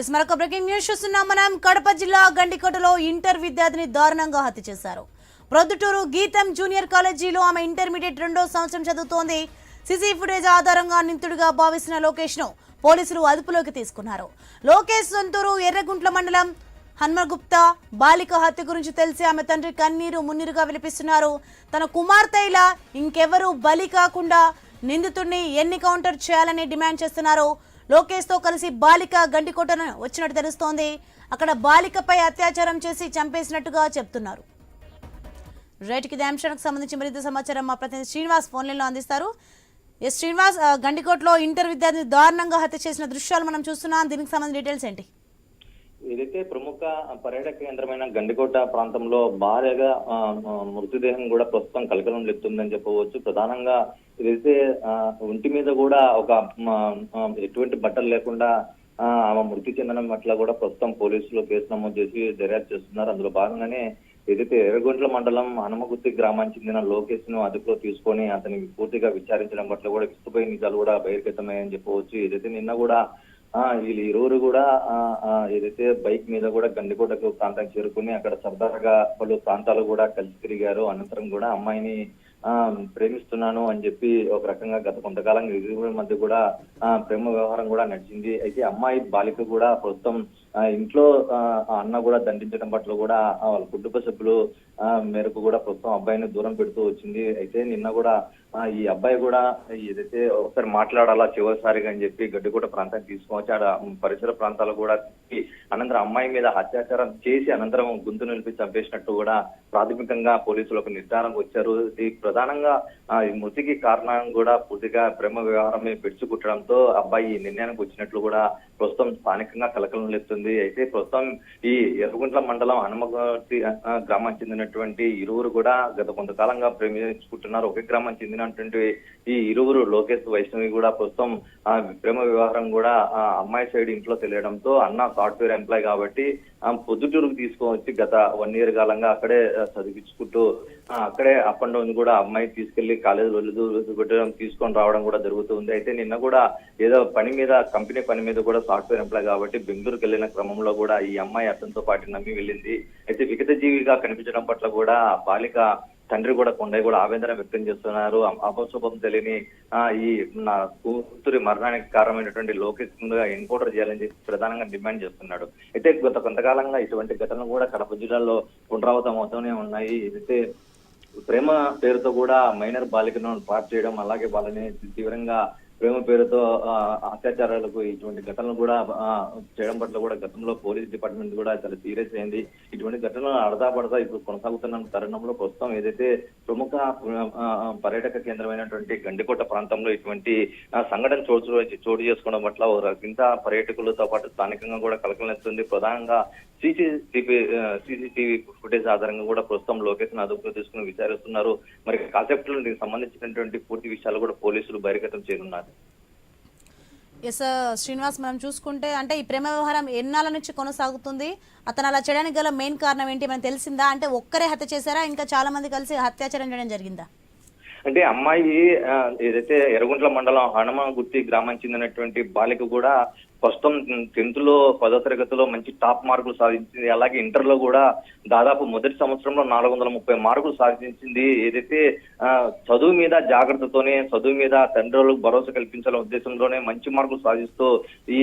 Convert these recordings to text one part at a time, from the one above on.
Yes మరొక breaking news చూస్తున్నాం. మనం కడప జిల్లా గండికోటలో ఇంటర్ విద్యార్థిని దారుణంగా హత్య చేశారు. ప్రొద్దుటూరు గీతం జూనియర్ కాలేజీలో ఆమె ఇంటర్మీడియట్ రెండో సంవత్సరం చదువుతోంది. సిసి ఫుటేజ్ ఆధారంగా నిందితుడిగా భావిస్తున్న లోకేష్ను పోలీసులు అదుపులోకి తీసుకున్నారు. లోకేష్ సొంతూరు ఎర్రగుంట్ల మండలం హన్మగుప్తా బాలిక హత్య గురించి తెలిసి ఆమె తండ్రి కన్నీరు మున్నీరుగా విలిపిస్తున్నారు తన కుమార్తె ఇలా ఇంకెవరూ బలి కాకుండా నిందితుడిని ఎన్ని కౌంటర్ చేయాలని డిమాండ్ చేస్తున్నారు. లోకేష్తో కలిసి బాలిక గండికోటను వచ్చినట్టు తెలుస్తోంది. అక్కడ బాలికపై అత్యాచారం చేసి చంపేసినట్టుగా చెప్తున్నారు. రైట్కి ఇదే అంశానికి సంబంధించి మరింత సమాచారం మా ప్రతినిధి శ్రీనివాస్ ఫోన్లైన్లో అందిస్తారు. ఎస్ శ్రీనివాస్ గండికోటలో ఇంటర్ విద్యార్థిని దారుణంగా హత్య చేసిన దృశ్యాలు మనం చూస్తున్నాం. దీనికి సంబంధించిన డీటెయిల్స్ ఏంటి? ఏదైతే ప్రముఖ పర్యాటక కేంద్రమైన గండికోట ప్రాంతంలో భార్యగా మృతదేహం కూడా ప్రస్తుతం కలకలం లేపుతుందని చెప్పవచ్చు. ప్రధానంగా ఏదైతే ఒంటి మీద కూడా ఒక ఎటువంటి బట్టలు లేకుండా ఆమె మృతి చెందడం పట్ల కూడా ప్రస్తుతం పోలీసులు కేసు నమోదు చేసి దర్యాప్తు చేస్తున్నారు. అందులో భాగంగానే ఏదైతే ఎర్రగొంట్ల మండలం హనుమగుత్తి గ్రామానికి చెందిన లోకేష్ను అదుపులో తీసుకొని అతనికి పూర్తిగా విచారించడం పట్ల కూడా విస్తుపోయి నిజాలు కూడా బహిర్గతమయ్యని చెప్పవచ్చు. ఏదైతే నిన్న కూడా ఆ వీళ్ళు ఇరువురు కూడా ఏదైతే బైక్ మీద కూడా గండికోటకు ప్రాంతానికి చేరుకుని అక్కడ సరదాగా పలు ప్రాంతాలు కూడా కలిసి తిరిగారు. అనంతరం కూడా అమ్మాయిని ప్రేమిస్తున్నాను అని చెప్పి ఒక రకంగా గత కొంతకాలంగా ఇరువురి మధ్య కూడా ఆ ప్రేమ వ్యవహారం కూడా నడిచింది. అయితే అమ్మాయి బాలిక కూడా ప్రస్తుతం ఇంట్లో ఆ, అన్న కూడా దండించడం పట్ల కూడా వాళ్ళ కుటుంబ సభ్యులు మేరకు కూడా ప్రస్తుతం అబ్బాయిని దూరం పెడుతూ వచ్చింది. అయితే నిన్న కూడా ఈ అబ్బాయి కూడా ఏదైతే ఒకసారి మాట్లాడాలా చివరిసారిగా అని చెప్పి గడ్డికోట ప్రాంతానికి తీసుకొచ్చి ఆడ పరిసర ప్రాంతాలు కూడా అనంతరం అమ్మాయి మీద అత్యాచారం చేసి అనంతరం గొంతు నిలిపి చంపేసినట్టు కూడా ప్రాథమికంగా పోలీసులు ఒక నిర్ధారణకు వచ్చారు. ఇది ప్రధానంగా ఆ, ఈ మృతికి కారణం కూడా పూర్తిగా ప్రేమ వ్యవహారమే పెంచుకుట్టడంతో అబ్బాయి ఈ నిర్ణయానికి వచ్చినట్లు కూడా ప్రస్తుతం స్థానికంగా కలకలం లేపుతుంది. అయితే ప్రస్తుతం ఈ ఎర్రగుంట్ల మండలం హనుమగతి గ్రామానికి చెందినటువంటి ఇరువురు కూడా గత కొంతకాలంగా ప్రేమించుకుంటున్నారు. ఒకే గ్రామానికి చెందినటువంటి ఈ ఇరువురు లోకేష్ వైష్ణవి కూడా ప్రస్తుతం ప్రేమ వ్యవహారం కూడా అమ్మాయి సైడ్ ఇంట్లో తెలియడంతో అన్న సాఫ్ట్వేర్ ఎంప్లాయ్ కాబట్టి పొద్దుటూరుకు తీసుకొచ్చి గత వన్ ఇయర్ కాలంగా అక్కడే చదివించుకుంటూ అక్కడే అప్ అండ్ డౌన్ కూడా అమ్మాయి తీసుకెళ్ళి కాలేజ్ పెట్టడం తీసుకొని రావడం కూడా జరుగుతుంది. అయితే నిన్న కూడా ఏదో పని మీద కంపెనీ పని మీద కూడా సాఫ్ట్వేర్ ఎంప్లాయ్ కాబట్టి బెంగళూరుకి వెళ్ళిన క్రమంలో కూడా ఈ అమ్మాయి అతనితో పాటు నమ్మి వెళ్ళింది. అయితే విగత జీవిగా కనిపించడం పట్ల కూడా బాలిక తండ్రి కూడా కొండయ్య కూడా ఆవేదన వ్యక్తం చేస్తున్నారు. అపశుభం తెలియని ఈ నా కూతురి మరణానికి కారణమైనటువంటి లోకేష్ ఎన్కౌంటర్ చేయాలని చెప్పి ప్రధానంగా డిమాండ్ చేస్తున్నాడు. అయితే గత కొంతకాలంగా ఇటువంటి ఘటనలు కూడా కడప జిల్లాలో పునరావృతం అవుతూనే ఉన్నాయి. అయితే ప్రేమ పేరుతో కూడా మైనర్ బాలికను పార్ట్ చేయడం అలాగే వాళ్ళని తీవ్రంగా ప్రేమ పేరుతో అత్యాచారాలకు ఇటువంటి ఘటనలు కూడా చేయడం పట్ల కూడా గతంలో పోలీస్ డిపార్ట్మెంట్ కూడా చాలా సీరియస్ అయింది. ఇటువంటి ఘటనలు అడదా పడదా ఇప్పుడు కొనసాగుతున్న తరుణంలో ప్రస్తుతం ఏదైతే ప్రముఖ పర్యాటక కేంద్రమైనటువంటి గండికోట ప్రాంతంలో ఇటువంటి సంఘటన చోటు చోటు చేసుకోవడం పట్ల ఓ రకంత పర్యాటకులతో పాటు స్థానికంగా కూడా కలకలిస్తుంది ప్రధానంగా సీసీటీవీ సీసీటీవీ ఫుటేజ్ ఆధారంగా కూడా ప్రస్తుతం లొకేషన్ అదుపులో తీసుకుని విచారిస్తున్నారు. మరి కాన్సెప్ట్ దీనికి సంబంధించినటువంటి పూర్తి విషయాలు కూడా పోలీసులు బహిర్గతం చేయనున్నారు. ఎస్ శ్రీనివాస్ మనం చూసుకుంటే అంటే ఈ ప్రేమ వ్యవహారం ఎన్నాళ్ళ నుంచి కొనసాగుతుంది? అతను అలా చేయడానికి గల మెయిన్ కారణం ఏంటి? మనకు తెలిసిందా? అంటే ఒక్కరే హత్య చేశారా? ఇంకా చాలా మంది కలిసి అత్యాచారం చేయడం జరిగిందా? అంటే అమ్మాయి ఏదైతే ఎర్రగుంట్ల మండలం హనుమగుత్తి గ్రామం చెందినటువంటి బాలిక కూడా ప్రస్తుతం టెన్త్లో పదో తరగతిలో మంచి టాప్ మార్కులు సాధించింది. అలాగే ఇంటర్లో కూడా దాదాపు మొదటి సంవత్సరంలో నాలుగు వందల ముప్పై మార్కులు సాధించింది. ఏదైతే చదువు మీద జాగ్రత్తతోనే చదువు మీద తండ్రులకు భరోసా కల్పించాలనే ఉద్దేశంలోనే మంచి మార్కులు సాధిస్తూ ఈ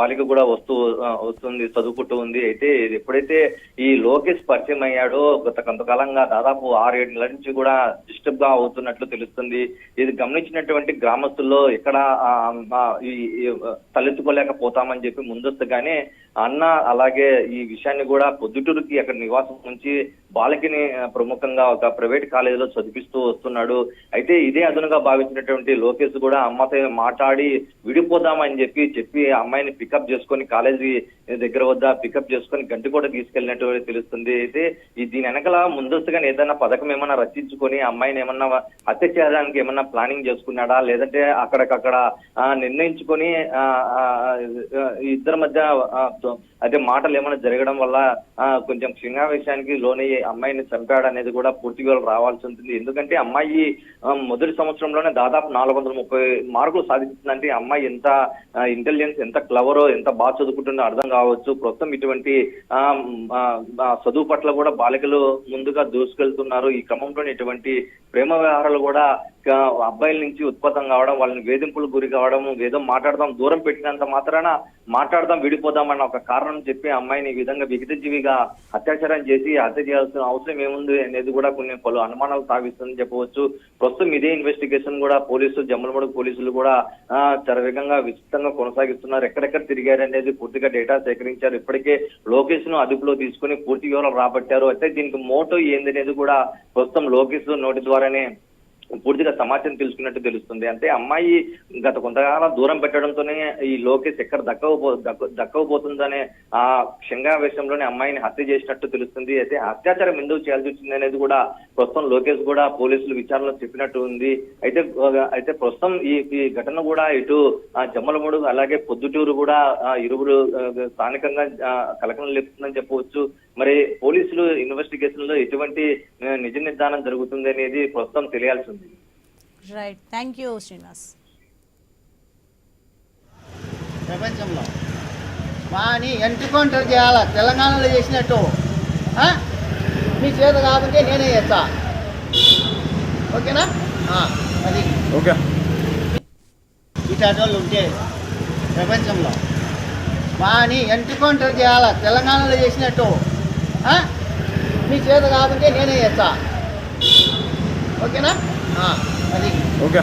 బాలిక కూడా వస్తూ వస్తుంది చదువుకుంటూ ఉంది. అయితే ఇది ఎప్పుడైతే ఈ లోకేష్ పరిచయం అయ్యాడో గత కొంతకాలంగా దాదాపు ఆరేడు నెలల నుంచి కూడా డిస్టర్బ్గా అవుతున్నట్లు తెలుస్తుంది. ఇది గమనించినటువంటి గ్రామస్తుల్లో ఇక్కడ తలెత్తుకోలేక పోతామని చెప్పి ముందస్తుగానే అన్న అలాగే ఈ విషయాన్ని కూడా పొద్దుటూరుకి అక్కడ నివాసం నుంచి బాలకిని ప్రముఖంగా ఒక ప్రైవేట్ కాలేజీలో చదివిస్తూ వస్తున్నాడు. అయితే ఇదే అదునుగా భావించినటువంటి లోకేష్ కూడా అమ్మతో మాట్లాడి విడిపోదామని చెప్పి చెప్పి అమ్మాయిని పికప్ చేసుకొని కాలేజీ దగ్గర వద్ద పికప్ చేసుకొని గంటి కూడా తీసుకెళ్ళినట్టు తెలుస్తుంది. అయితే ఈ దీని వెనకాల ముందస్తుగా ఏదైనా పథకం ఏమైనా రచించుకొని అమ్మాయిని ఏమన్నా హత్య చేయడానికి ఏమన్నా ప్లానింగ్ చేసుకున్నాడా? లేదంటే అక్కడికక్కడ ఆ, నిర్ణయించుకొని ఇద్దరి మధ్య ప్రభుత్వం అయితే మాటలు ఏమైనా జరగడం వల్ల కొంచెం క్షింగావేశానికి లోనయ్యే అమ్మాయిని చంపాడు అనేది కూడా పూర్తిగా రావాల్సి ఉంటుంది. ఎందుకంటే అమ్మాయి మొదటి సంవత్సరంలోనే దాదాపు నాలుగు వందల ముప్పై మార్కులు సాధించిందంటే అమ్మాయి ఎంత ఇంటెలిజెన్స్ ఎంత క్లవరో ఎంత బాగా చదువుకుంటుందో అర్థం కావచ్చు. ప్రస్తుతం ఇటువంటి ఆ, చదువు పట్ల కూడా బాలికలు ముందుగా దూసుకెళ్తున్నారు. ఈ క్రమంలోనే ఇటువంటి ప్రేమ వ్యవహారాలు కూడా అబ్బాయిల నుంచి ఉత్పత్తం కావడం వాళ్ళని వేధింపులకు గురి కావడం ఏదో మాట్లాడదాం దూరం పెట్టినంత మాత్రాన మాట్లాడదాం విడిపోదాం అన్న ఒక కారణం చెప్పి అమ్మాయిని ఈ విధంగా విగతజీవిగా అత్యాచారం చేసి హత్య చేయాల్సిన అవసరం ఏముంది అనేది కూడా కొన్ని పలు అనుమానాలు సాగిస్తుందని చెప్పవచ్చు. ప్రస్తుతం ఇదే ఇన్వెస్టిగేషన్ కూడా పోలీసులు జమ్మలమడుగు పోలీసులు కూడా చరవేగంగా విస్తృతంగా కొనసాగిస్తున్నారు. ఎక్కడెక్కడ తిరిగారు అనేది పూర్తిగా డేటా సేకరించారు. ఇప్పటికే లోకేష్ను అదుపులో తీసుకుని పూర్తి వివరాలు రాబట్టారు. అయితే దీనికి మోటో ఏంది అనేది కూడా ప్రస్తుతం లోకేష్ నోటి ద్వారా ద్వారానే పూర్తిగా సమాచారం తెలుసుకున్నట్టు తెలుస్తుంది. అంటే అమ్మాయి గత కొంతకాలం దూరం పెట్టడంతోనే ఈ లోకేష్ ఎక్కడ దక్కవబో దక్క- దక్కవబోతుందనే ఆ క్షంగావేశంలోనే అమ్మాయిని హత్య చేసినట్టు తెలుస్తుంది. అయితే అత్యాచారం ఎందుకు చేయాల్సి వచ్చింది అనేది కూడా ప్రస్తుతం లోకేష్ కూడా పోలీసులు విచారణలో చెప్పినట్టు ఉంది. అయితే అయితే ప్రస్తుతం ఈ ఈ ఘటన కూడా ఇటు ఆ జమ్మలమూడు అలాగే పొద్దుటూరు కూడా ఇరువురు స్థానికంగా కలకలం లేపుతుందని చెప్పవచ్చు. మరి పోలీసులు ఇన్వెస్టిగేషన్లో ఎటువంటి నిజ నిర్ధారణ జరుగుతుంది అనేది ప్రస్తుతం తెలియాల్సి రైట్ థ్యాంక్ యూ శ్రీనివాస్ ప్రపంచంలో వాని ఎంటుకౌంటర్ చేయాల? తెలంగాణలో చేసినట్టు. ఆ? మీ చేత కాకుంటే నేనే చేస్తా. ఓకేనా? ఆ, అది. ఓకే. ఇటాటి వాళ్ళు ఉంటే ప్రపంచంలో వాని ఎంటుకౌంటర్ చేయాల? తెలంగాణలో చేసినట్టు. ఆ? మీ చేత కాకుంటే నేనే చేస్తా. ఓకేనా? ఆ, అది ఓకే